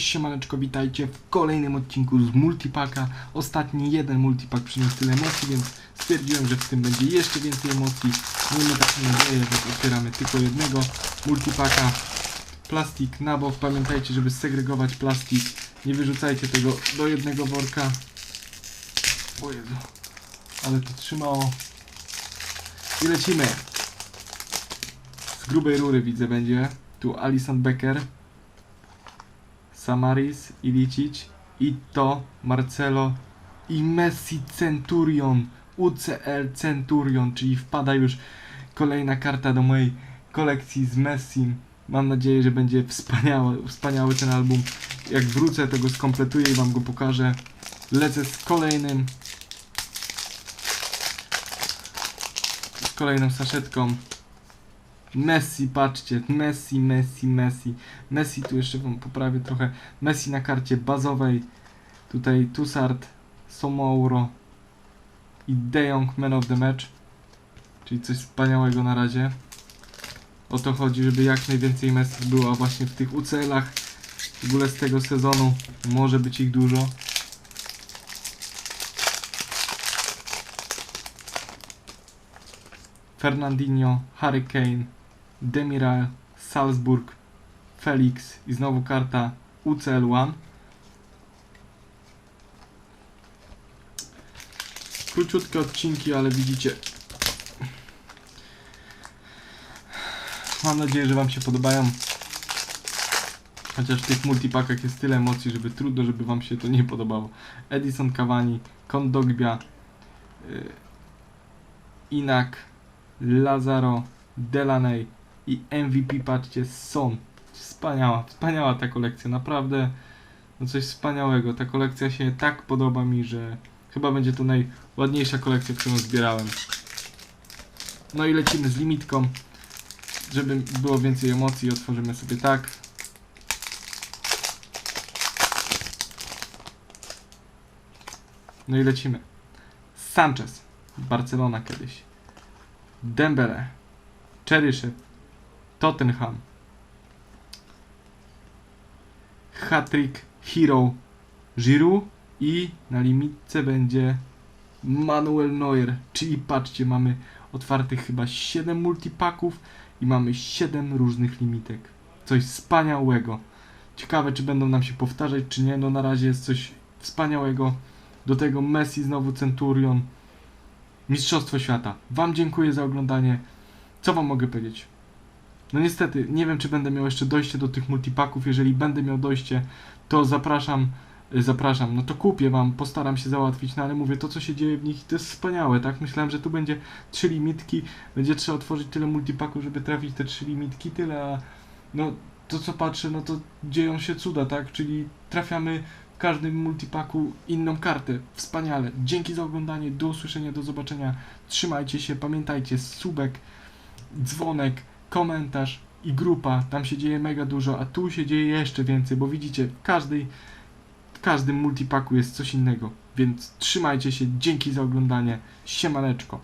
Siemaneczko, witajcie w kolejnym odcinku z Multipaka. Ostatni jeden Multipak przyniósł tyle emocji, więc stwierdziłem, że w tym będzie jeszcze więcej emocji. Miejmy taką nadzieję, że otwieramy tylko jednego Multipaka. Plastik na bok, pamiętajcie, żeby segregować plastik. Nie wyrzucajcie tego do jednego worka. O Jezu, ale to trzymało. I lecimy. Z grubej rury widzę będzie. Tu Alison Becker. Samaris, Ilicic, Ito, Marcelo i Messi Centurion, UCL Centurion, czyli wpada już kolejna karta do mojej kolekcji z Messim. Mam nadzieję, że będzie wspaniały, wspaniały ten album. Jak wrócę, to go skompletuję i wam go pokażę. Lecę z kolejnym. Z kolejną saszetką. Messi, patrzcie, Messi, Messi, Messi. Messi tu jeszcze wam poprawię trochę. Messi na karcie bazowej. Tutaj Tussard, Somouro i De Jong Man of the Match. Czyli coś wspaniałego na razie. O to chodzi, żeby jak najwięcej Messi było właśnie w tych UCL-ach. W ogóle z tego sezonu może być ich dużo. Fernandinho, Harry Kane, Demiral, Salzburg, Felix i znowu karta UCL1. Króciutkie odcinki, ale widzicie. Mam nadzieję, że Wam się podobają. Chociaż w tych multipakach jest tyle emocji, żeby trudno, żeby Wam się to nie podobało. Edison Cavani, Kondogbia, y, Inak, Lazaro, Delaney i MVP, patrzcie, Son. Wspaniała, wspaniała ta kolekcja, naprawdę no coś wspaniałego. Ta kolekcja się tak podoba mi, że chyba będzie to najładniejsza kolekcja, którą zbierałem. No i lecimy z limitką, żeby było więcej emocji, otworzymy sobie tak. No i lecimy. Sanchez, Barcelona kiedyś. Dembele, Cheryshev, Tottenham, Hattrick Hero Giroud i na limitce będzie Manuel Neuer, czyli patrzcie, mamy otwartych chyba 7 multipaków i mamy 7 różnych limitek. Coś wspaniałego. Ciekawe, czy będą nam się powtarzać, czy nie. No na razie jest coś wspaniałego. Do tego Messi znowu Centurion. Mistrzostwo Świata. Wam dziękuję za oglądanie. Co wam mogę powiedzieć? No niestety, nie wiem czy będę miał jeszcze dojście do tych multipaków. Jeżeli będę miał dojście, to zapraszam, y, zapraszam, no to kupię wam, postaram się załatwić, no ale mówię, to co się dzieje w nich to jest wspaniałe, tak? Myślałem, że tu będzie trzy limitki, będzie trzeba otworzyć tyle multipaków, żeby trafić te trzy limitki, tyle, a no to co patrzę, no to dzieją się cuda, tak? Czyli trafiamy w każdym multipaku inną kartę. Wspaniale. Dzięki za oglądanie, do usłyszenia, do zobaczenia. Trzymajcie się, pamiętajcie, subek, dzwonek, komentarz i grupa. Tam się dzieje mega dużo, a tu się dzieje jeszcze więcej, bo widzicie, w każdej, w każdym multipaku jest coś innego. Więc trzymajcie się, dzięki za oglądanie. Siemaneczko.